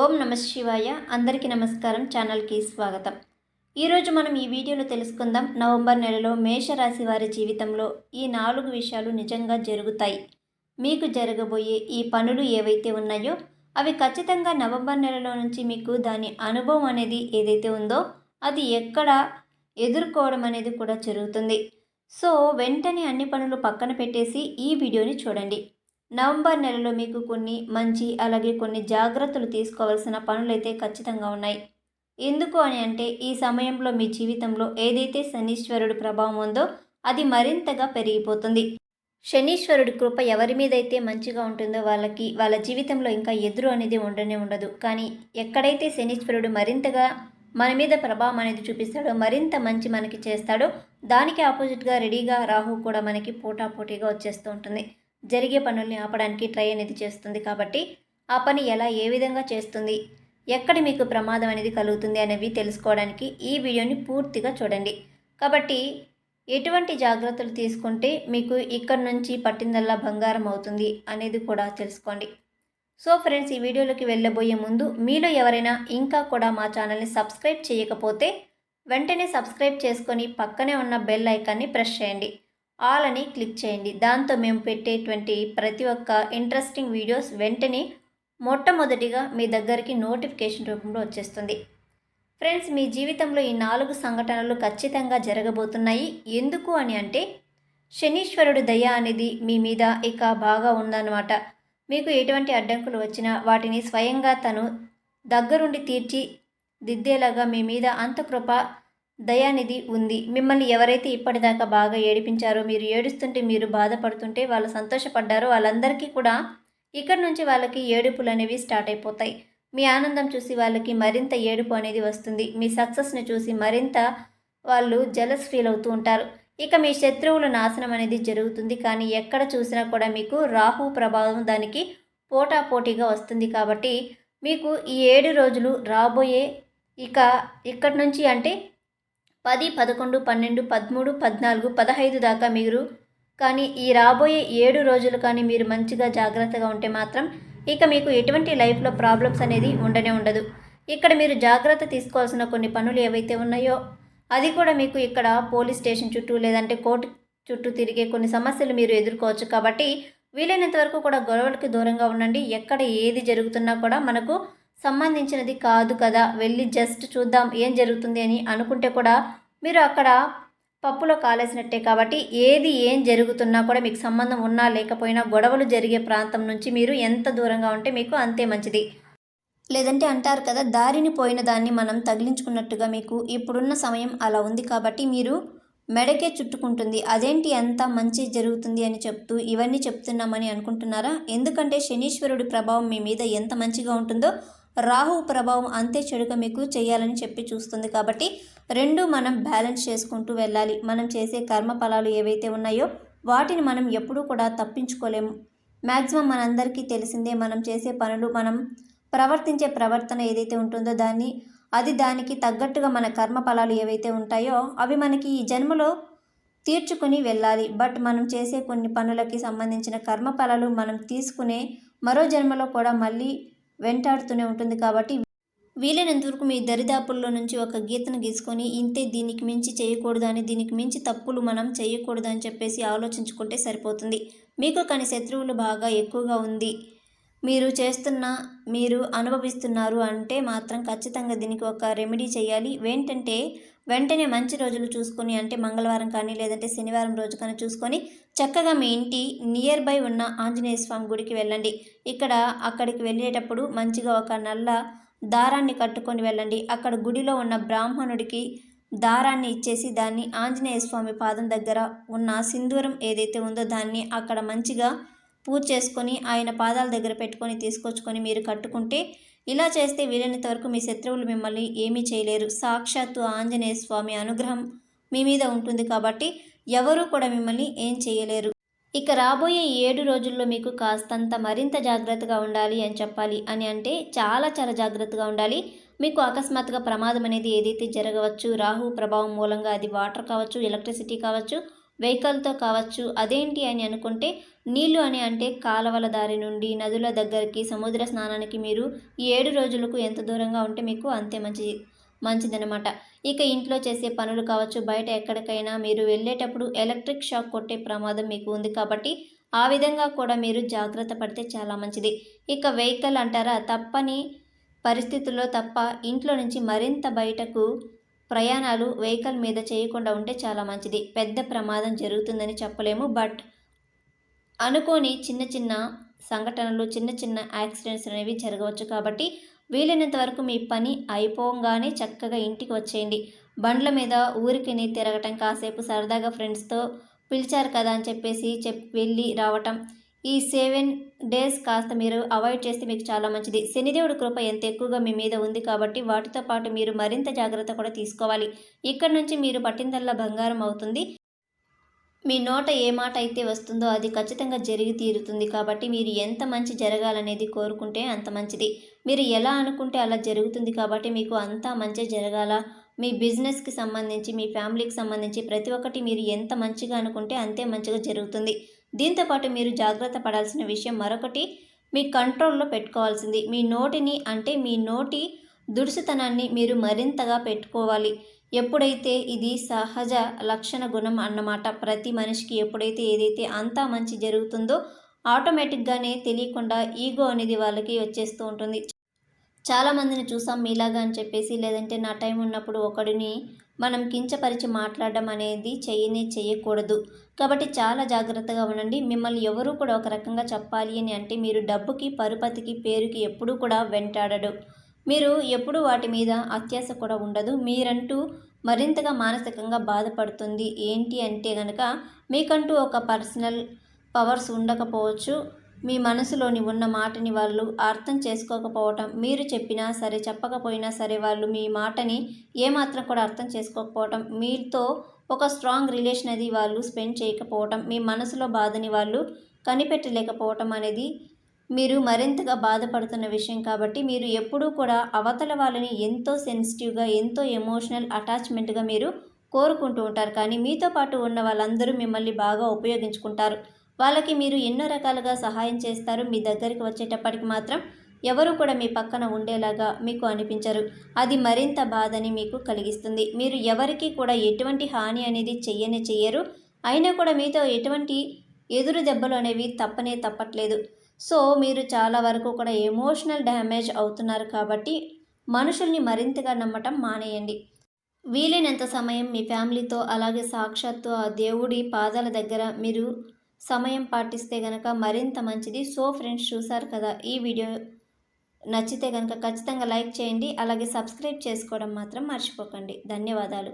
ఓం నమ శివాయ. అందరికీ నమస్కారం. ఛానల్కి స్వాగతం. ఈరోజు మనం ఈ వీడియోలో తెలుసుకుందాం. నవంబర్ నెలలో మేషరాశి వారి జీవితంలో ఈ నాలుగు విషయాలు నిజంగా జరుగుతాయి. మీకు జరగబోయే ఈ పనులు ఏవైతే ఉన్నాయో అవి ఖచ్చితంగా నవంబర్ నెలలో నుంచి మీకు దాని అనుభవం అనేది ఏదైతే ఉందో అది ఎక్కడ ఎదుర్కోవడం అనేది కూడా జరుగుతుంది. సో వెంటనే అన్ని పనులు పక్కన పెట్టేసి ఈ వీడియోని చూడండి. నవంబర్ నెలలో మీకు కొన్ని మంచి అలాగే కొన్ని జాగ్రత్తలు తీసుకోవాల్సిన పనులైతే ఖచ్చితంగా ఉన్నాయి. ఎందుకు అని అంటే ఈ సమయంలో మీ జీవితంలో ఏదైతే శనీశ్వరుడు ప్రభావం ఉందో అది మరింతగా పెరిగిపోతుంది. శనీశ్వరుడి కృప ఎవరి మీదైతే మంచిగా ఉంటుందో వాళ్ళకి వాళ్ళ జీవితంలో ఇంకా ఎదురు అనేది ఉండనే ఉండదు. కానీ ఎక్కడైతే శనీశ్వరుడు మరింతగా మన మీద ప్రభావం అనేది చూపిస్తాడో మరింత మంచి మనకి చేస్తాడో దానికి ఆపోజిట్గా రెడీగా రాహు కూడా మనకి పోటాపోటీగా వచ్చేస్తూ ఉంటుంది. జరిగే పనుల్ని ఆపడానికి ట్రై అనేది చేస్తుంది కాబట్టి ఆ పని ఎలా ఏ విధంగా చేస్తుంది ఎక్కడ మీకు ప్రమాదం అనేది కలుగుతుంది అనేవి తెలుసుకోవడానికి ఈ వీడియోని పూర్తిగా చూడండి. కాబట్టి ఎటువంటి జాగ్రత్తలు తీసుకుంటే మీకు ఇక్కడ నుంచి పట్టిందల్లా బంగారం అవుతుంది అనేది కూడా తెలుసుకోండి. సో ఫ్రెండ్స్ ఈ వీడియోలోకి వెళ్ళబోయే ముందు మీలో ఎవరైనా ఇంకా కూడా మా ఛానల్ని సబ్స్క్రైబ్ చేయకపోతే వెంటనే సబ్స్క్రైబ్ చేసుకొని పక్కనే ఉన్న బెల్ ఐకాన్ని ప్రెస్ చేయండి. ఆల్ అని క్లిక్ చేయండి. దాంతో మేము పెట్టేటువంటి ప్రతి ఒక్క ఇంట్రెస్టింగ్ వీడియోస్ వెంటనే మొట్టమొదటిగా మీ దగ్గరికి నోటిఫికేషన్ రూపంలో వచ్చేస్తుంది. ఫ్రెండ్స్ మీ జీవితంలో ఈ నాలుగు సంఘటనలు ఖచ్చితంగా జరగబోతున్నాయి. ఎందుకు అని అంటే శనీశ్వరుడు దయ అనేది మీ మీద ఇక బాగా ఉందన్నమాట. మీకు ఎటువంటి అడ్డంకులు వచ్చినా వాటిని స్వయంగా తను దగ్గరుండి తీర్చి దిద్దేలాగా మీ మీద అంత కృప దయానిధి ఉంది. మిమ్మల్ని ఎవరైతే ఇప్పటిదాకా బాగా ఏడిపించారో మీరు ఏడుస్తుంటే మీరు బాధపడుతుంటే వాళ్ళు సంతోషపడ్డారో వాళ్ళందరికీ కూడా ఇక్కడ నుంచి వాళ్ళకి ఏడుపులు అనేవి స్టార్ట్ అయిపోతాయి. మీ ఆనందం చూసి వాళ్ళకి మరింత ఏడుపు అనేది వస్తుంది. మీ సక్సెస్ని చూసి మరింత వాళ్ళు జలస్ ఫీల్ అవుతూ ఉంటారు. ఇక మీ శత్రువుల నాశనం అనేది జరుగుతుంది. కానీ ఎక్కడ చూసినా కూడా మీకు రాహు ప్రభావం దానికి పోటాపోటీగా వస్తుంది కాబట్టి మీకు ఈ ఏడు రోజులు రాబోయే ఇక ఇక్కడి నుంచి అంటే పది పదకొండు పన్నెండు పదమూడు పద్నాలుగు పదహైదు దాకా మీరు కానీ ఈ రాబోయే ఏడు రోజులు కానీ మీరు మంచిగా జాగ్రత్తగా ఉంటే మాత్రం ఇక మీకు ఎటువంటి లైఫ్లో ప్రాబ్లమ్స్ అనేది ఉండనే ఉండదు. ఇక్కడ మీరు జాగ్రత్త తీసుకోవాల్సిన కొన్ని పనులు ఏవైతే ఉన్నాయో అది కూడా మీకు ఇక్కడ పోలీస్ స్టేషన్ చుట్టూ లేదంటే కోర్టు చుట్టూ తిరిగే కొన్ని సమస్యలు మీరు ఎదుర్కోవచ్చు. కాబట్టి వీలైనంత వరకు కూడా గొడవలకు దూరంగా ఉండండి. ఎక్కడ ఏది జరుగుతున్నా కూడా మనకు సంబంధించినది కాదు కదా. వెళ్ళి జస్ట్ చూద్దాం ఏం జరుగుతుంది అని అనుకుంటే కూడా మీరు అక్కడ పప్పులో కాలేసినట్టే కాబట్టి ఏది ఏం జరుగుతున్నా కూడా మీకు సంబంధం ఉన్నా లేకపోయినా గొడవలు జరిగే ప్రాంతం నుంచి మీరు ఎంత దూరంగా ఉంటే మీకు అంతే మంచిది. లేదంటే అంటారు కదా దారిని పోయిన దాన్ని మనం తగిలించుకున్నట్టుగా మీకు ఇప్పుడున్న సమయం అలా ఉంది కాబట్టి మీరు మెడకే చుట్టుకుంటుంది. అదేంటి ఎంత మంచి జరుగుతుంది అని చెప్తూ ఇవన్నీ చెప్తున్నామని అనుకుంటున్నారా? ఎందుకంటే శనీశ్వరుడి ప్రభావం మీ మీద ఎంత మంచిగా ఉంటుందో రాహు ప్రభావం అంతే చెడుగా మీకు చేయాలని చెప్పి చూస్తుంది కాబట్టి రెండు మనం బ్యాలెన్స్ చేసుకుంటూ వెళ్ళాలి. మనం చేసే కర్మ ఫలాలు ఏవైతే ఉన్నాయో వాటిని మనం ఎప్పుడూ కూడా తప్పించుకోలేము మ్యాక్సిమం మనందరికీ తెలిసిందే మనం చేసే పనులు మనం ప్రవర్తించే ప్రవర్తన ఏదైతే ఉంటుందో దాన్ని అది దానికి తగ్గట్టుగా మన కర్మ ఫలాలు ఏవైతే ఉంటాయో అవి మనకి ఈ జన్మలో తీర్చుకుని వెళ్ళాలి. బట్ మనం చేసే కొన్ని పనులకి సంబంధించిన కర్మ ఫలాలు మనం తీసుకునే మరో జన్మలో కూడా మళ్ళీ వెంటాడుతూనే ఉంటుంది కాబట్టి వీలైనంతవరకు మీ దరిదాపుల్లో నుంచి ఒక గీతను గీసుకొని ఇంతే దీనికి మించి చేయకూడదు అని దీనికి మించి తప్పులు మనం చేయకూడదు అని చెప్పేసి ఆలోచించుకుంటే సరిపోతుంది. మీకు కానీ శత్రువులు బాగా ఎక్కువగా ఉంది. మీరు చేస్తున్న మీరు అనుభవిస్తున్నారు అంటే మాత్రం ఖచ్చితంగా దీనికి ఒక రెమెడీ చేయాలి. ఏంటంటే వెంటనే మంచి రోజులు చూసుకొని అంటే మంగళవారం కానీ లేదంటే శనివారం రోజు కానీ చూసుకొని చక్కగా మీ ఇంటి నియర్ బై ఉన్న ఆంజనేయ స్వామి గుడికి వెళ్ళండి. ఇక్కడ అక్కడికి వెళ్ళేటప్పుడు మంచిగా ఒక నల్ల దారాన్ని కట్టుకొని వెళ్ళండి. అక్కడ గుడిలో ఉన్న బ్రాహ్మణుడికి దారాన్ని ఇచ్చేసి దాన్ని ఆంజనేయ స్వామి పాదం దగ్గర ఉన్న సింధూరం ఏదైతే ఉందో దాన్ని అక్కడ మంచిగా పూజ చేసుకొని ఆయన పాదాల దగ్గర పెట్టుకొని తీసుకొచ్చుకొని మీరు కట్టుకుంటే ఇలా చేస్తే వీలైనంత వరకు మీ శత్రువులు మిమ్మల్ని ఏమీ చేయలేరు. సాక్షాత్తు ఆంజనేయ స్వామి అనుగ్రహం మీ మీద ఉంటుంది కాబట్టి ఎవరూ కూడా మిమ్మల్ని ఏం చేయలేరు. ఇక రాబోయే ఏడు రోజుల్లో మీకు కాస్తంత మరింత జాగ్రత్తగా ఉండాలి అని చెప్పాలి అని అంటే చాలా చాలా జాగ్రత్తగా ఉండాలి. మీకు అకస్మాత్తుగా ప్రమాదం అనేది ఏదైతే జరగవచ్చు రాహు ప్రభావం మూలంగా అది వాటర్ కావచ్చు ఎలక్ట్రిసిటీ కావచ్చు వెహికల్తో కావచ్చు. అదేంటి అని అనుకుంటే నీళ్ళు అని అంటే కాలవల దారి నుండి నదుల దగ్గరికి సముద్ర స్నానానికి మీరు ఈ ఏడు రోజులకు ఎంత దూరంగా ఉంటే మీకు అంతే మంచిది మంచిదనమాట ఇక ఇంట్లో చేసే పనులు కావచ్చు బయట ఎక్కడికైనా మీరు వెళ్ళేటప్పుడు ఎలక్ట్రిక్ షాక్ కొట్టే ప్రమాదం మీకు ఉంది కాబట్టి ఆ విధంగా కూడా మీరు జాగ్రత్త పడితే చాలా మంచిది. ఇక వెహికల్ అంటారా తప్పని పరిస్థితుల్లో తప్ప ఇంట్లో నుంచి మరింత బయటకు ప్రయాణాలు వెహికల్ మీద చేయకుండా ఉంటే చాలా మంచిది. పెద్ద ప్రమాదం జరుగుతుందని చెప్పలేము. బట్ అనుకోని చిన్న చిన్న సంఘటనలు చిన్న చిన్న యాక్సిడెంట్స్ అనేవి జరగవచ్చు కాబట్టి వీలైనంత వరకు మీ పని అయిపోగానే చక్కగా ఇంటికి వచ్చేయండి. బండ్ల మీద ఊరికి తిరగటం కాసేపు సరదాగా ఫ్రెండ్స్తో పిలిచారు కదా అని చెప్పేసి చెప్ వెళ్ళి రావటం ఈ సెవెన్ డేస్ కాస్త మీరు అవాయిడ్ చేస్తే మీకు చాలా మంచిది. శనిదేవుడి కృప ఎంత ఎక్కువగా మీ మీద ఉంది కాబట్టి వాటితో పాటు మీరు మరింత జాగ్రత్త కూడా తీసుకోవాలి. ఇక్కడ నుంచి మీరు పట్టిందల్లా బంగారం అవుతుంది. మీ నోట ఏ మాట అయితే వస్తుందో అది ఖచ్చితంగా జరిగి తీరుతుంది కాబట్టి మీరు ఎంత మంచి జరగాలనేది కోరుకుంటే అంత మంచిది. మీరు ఎలా అనుకుంటే అలా జరుగుతుంది కాబట్టి మీకు అంతా మంచి జరగాల. మీ బిజినెస్కి సంబంధించి మీ ఫ్యామిలీకి సంబంధించి ప్రతి ఒక్కటి మీరు ఎంత మంచిగా అనుకుంటే అంతే మంచిగా జరుగుతుంది. దీంతోపాటు మీరు జాగ్రత్త పడాల్సిన విషయం మరొకటి మీ కంట్రోల్లో పెట్టుకోవాల్సింది. మీ నోటిని అంటే మీ నోటి దుడుసుతనాన్ని మీరు మరింతగా పెట్టుకోవాలి. ఎప్పుడైతే ఇది సహజ లక్షణ గుణం అన్నమాట ప్రతి మనిషికి ఎప్పుడైతే ఏదైతే అంతా మంచి జరుగుతుందో ఆటోమేటిక్గానే తెలియకుండా ఈగో అనేది వాళ్ళకి వచ్చేస్తూ ఉంటుంది. చాలామందిని చూసాం మీలాగా అని చెప్పేసి లేదంటే నా టైం ఉన్నప్పుడు ఒకడిని మనం కించపరిచి మాట్లాడడం అనేది చేయనే చేయకూడదు. కాబట్టి చాలా జాగ్రత్తగా ఉండండి. మిమ్మల్ని ఎవరు కూడా ఒక రకంగా చెప్పాలి అని అంటే మీరు డబ్బుకి పరుపతికి పేరుకి ఎప్పుడూ కూడా వెంటాడడు మీరు ఎప్పుడు వాటి మీద అత్యాస కూడా ఉండదు. మీరంటూ మరింతగా మానసికంగా బాధపడుతుంది. ఏంటి అంటే కనుక మీకంటూ ఒక పర్సనల్ పవర్స్ ఉండకపోవచ్చు. మీ మనసులోని ఉన్న మాటని వాళ్ళు అర్థం చేసుకోకపోవటం మీరు చెప్పినా సరే చెప్పకపోయినా సరే వాళ్ళు మీ మాటని ఏమాత్రం కూడా అర్థం చేసుకోకపోవటం మీతో ఒక స్ట్రాంగ్ రిలేషన్ అది వాళ్ళు స్పెండ్ చేయకపోవటం మీ మనసులో బాధని వాళ్ళు కనిపెట్టలేకపోవటం అనేది మీరు మరింతగా బాధపడుతున్న విషయం కాబట్టి మీరు ఎప్పుడూ కూడా అవతల వాళ్ళని ఎంతో సెన్సిటివ్గా ఎంతో ఎమోషనల్ అటాచ్మెంట్గా మీరు కోరుకుంటూ ఉంటారు. కానీ మీతో పాటు ఉన్న వాళ్ళందరూ మిమ్మల్ని బాగా ఉపయోగించుకుంటారు. వాళ్ళకి మీరు ఎన్నో రకాలుగా సహాయం చేస్తారు. మీ దగ్గరికి వచ్చేటప్పటికి మాత్రం ఎవరు కూడా మీ పక్కన ఉండేలాగా మీకు అనిపించరు. అది మరింత బాధని మీకు కలిగిస్తుంది. మీరు ఎవరికి కూడా ఎటువంటి హాని అనేది చెయ్యనే చెయ్యరు. అయినా కూడా మీతో ఎటువంటి ఎదురు దెబ్బలు అనేవి తప్పనే తప్పట్లేదు. సో మీరు చాలా వరకు కూడా ఎమోషనల్ డ్యామేజ్ అవుతున్నారు కాబట్టి మనుషుల్ని మరింతగా నమ్మటం మానేయండి. వీలైనంత సమయం మీ ఫ్యామిలీతో అలాగే సాక్షాత్తు ఆ దేవుడి పాదాల దగ్గర మీరు సమయం పాటిస్తే కనుక మరింత మంచిది. సో ఫ్రెండ్స్ చూసారు కదా ఈ వీడియో నచ్చితే కనుక ఖచ్చితంగా లైక్ చేయండి. అలాగే సబ్స్క్రైబ్ చేసుకోవడం మాత్రం మర్చిపోకండి. ధన్యవాదాలు.